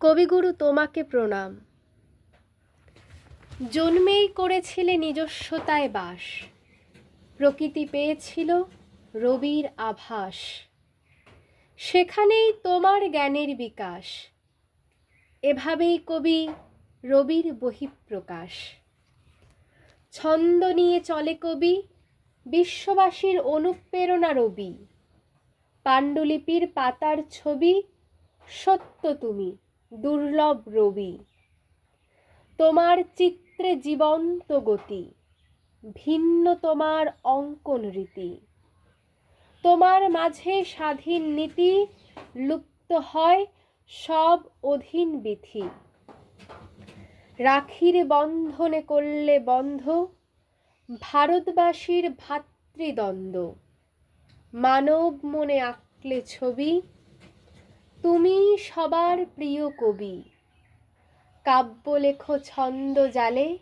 কবিগুরু তোমাকে প্রণাম। জন্মেই করেছিলে নিজস্বতায় বাস। প্রকৃতি পেয়েছিল রবির আভাস। সেখানেই তোমার জ্ঞানের বিকাশ। এভাবেই কবি রবির বহিঃপ্রকাশ। ছন্দ নিয়ে চলে কবি বিশ্ববাসীর অনুপ্রেরণা রবি। পাণ্ডুলিপির পাতার ছবি সত্য তুমি। দুর্লভ রবি। তোমার চিত্রে জীবন্ত গতি, ভিন্ন তোমার অঙ্কন রীতি। তোমার মাঝে স্বাধীন নীতি লুপ্ত হয় সব অধীন বিধি। রাখির বন্ধনে করলে বন্ধ, ভারতবাসীর ভাতৃদ্বন্দ্ব। মানব মনে আঁকলে ছবি তুমি সবার প্রিয় কবি। কাব্য লেখো ছন্দ জালে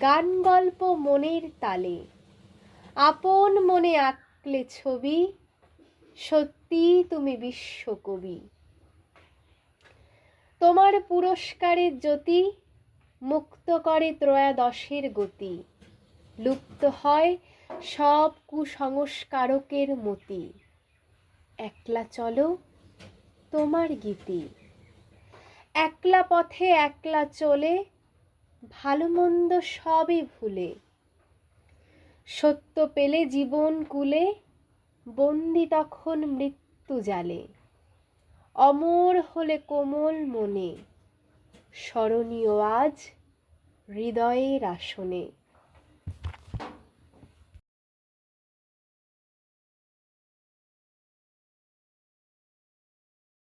গান গল্প মনের তালে। আপন মনে আঁকলে ছবি সত্যি তুমি বিশ্বকবি তোমার পুরস্কারের জ্যোতি, মুক্ত করে ত্রয়োদশের গতি। লুপ্ত হয় সব কুসংস্কারকের মতি। একলা চলো তোমার গীতি। একলা পথে একলা চলে ভালো মন্দ সবই ভুলে। সত্য পেলে জীবন কুলে, বন্দি তখন মৃত্যু জালে। অমর হলে কোমল মনে, স্মরণীয় আজ হৃদয়ের আসনে।